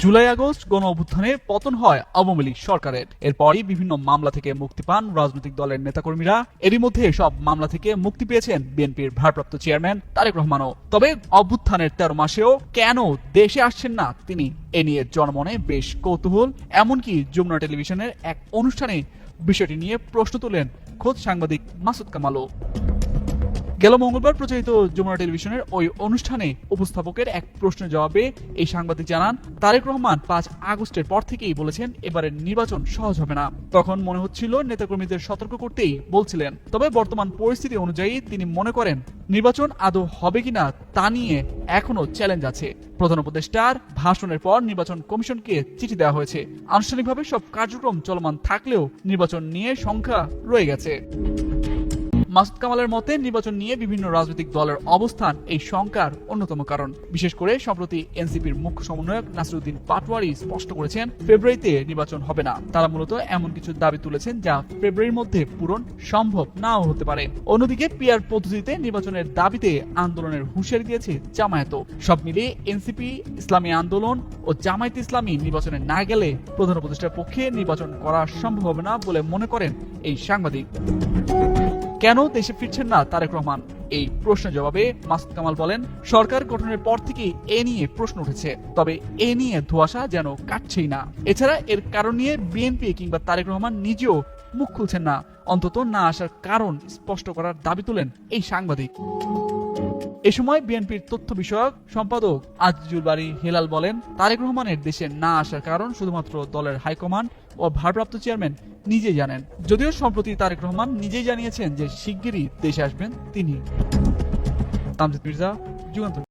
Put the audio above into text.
July August গণ অভ্যুত্থানে পতন হয় আওয়ামী লীগ সরকারের। এরপরই বিভিন্ন মামলা থেকে মুক্তি পান রাজনৈতিক দলের নেতাকর্মীরা। এরই মধ্যে সব মামলা থেকে মুক্তি পেয়েছেন বিএনপির ভারপ্রাপ্ত চেয়ারম্যান তারেক রহমানও। তবে অভ্যুত্থানের তেরো মাসেও কেন দেশে আসছেন না তিনি, এ নিয়ে জনমনে বেশ কৌতূহল। এমনকি যমুনা টেলিভিশনের এক অনুষ্ঠানে বিষয়টি নিয়ে প্রশ্ন তোলেন খোদ সাংবাদিক মাসুদ কামালও। গেল মঙ্গলবার প্রচারিত যমুনা টেলিভিশনের ওই অনুষ্ঠানে উপস্থাপকের এক প্রশ্নের জবাবে এই সাংবাদিক জানান, তারেক রহমান পাঁচ আগস্টের পর থেকেই বলেছেন, এবারের নির্বাচন সহজ হবে না। তখন মনে হচ্ছিল নেতাকর্মীদের সতর্ক করতেই বলছিলেন, তবে বর্তমান পরিস্থিতি অনুযায়ী তিনি মনে করেন, নির্বাচন আদৌ হবে কিনা তা নিয়ে এখনও চ্যালেঞ্জ আছে। প্রধান উপদেষ্টার ভাষণের পর নির্বাচন কমিশনকে চিঠি দেওয়া হয়েছে। আনুষ্ঠানিকভাবে সব কার্যক্রম চলমান থাকলেও নির্বাচন নিয়ে সংখ্যা রয়ে গেছে। মাসুদ কামালের মতে, নির্বাচন নিয়ে বিভিন্ন রাজনৈতিক দলের অবস্থান এই শঙ্কার অন্যতম কারণ। বিশেষ করে সম্প্রতি এনসিপির মুখ্য সমন্বয়ক নাসিরুদ্দিন পাটওয়ারি স্পষ্ট করেছেন, ফেব্রুয়ারিতে নির্বাচন হবে না। তারা মূলত এমন কিছু দাবি তুলেছেন যা ফেব্রুয়ারির মধ্যে পূরণ সম্ভব নাও হতে পারে। অন্যদিকে পিয়ার পদ্ধতিতে নির্বাচনের দাবিতে আন্দোলনের হুঁশিয়ারি দিয়েছে জামায়াতও সব মিলিয়ে এনসিপি, ইসলামী আন্দোলন ও জামায়াত ইসলামী নির্বাচনে না গেলে প্রধান উপদেষ্টার পক্ষে নির্বাচন করা সম্ভব হবে না বলে মনে করেন এই সাংবাদিক। কেন দেশে ফিরছেন না তারেক রহমান? এই প্রশ্নের জবাবে মাসুদ কামাল বলেন, সরকার গঠনের পর থেকে এ নিয়ে প্রশ্ন উঠেছে। তবে এ নিয়ে ধোয়াশা যেন কাটছেই না। এছাড়া এর কারণ নিয়ে বিএনপি কিংবা তারেক রহমান নিজেও মুখ খুলছেন না। অন্তত না আসার কারণ স্পষ্ট করার দাবি তোলেন এই সাংবাদিক। এ সময় বিএনপির তথ্য বিষয়ক সম্পাদক আজিজুল বাড়ি হেলাল বলেন, তারেক রহমানের দেশে না আসার কারণ শুধুমাত্র দলের হাইকমান্ড ও ভারপ্রাপ্ত চেয়ারম্যান নিজেই জানেন। যদিও সম্প্রতি তারেক রহমান নিজেই জানিয়েছেন যে শিগগিরই দেশে আসবেন তিনি। তামজিদ মির্জা, যুগান্তর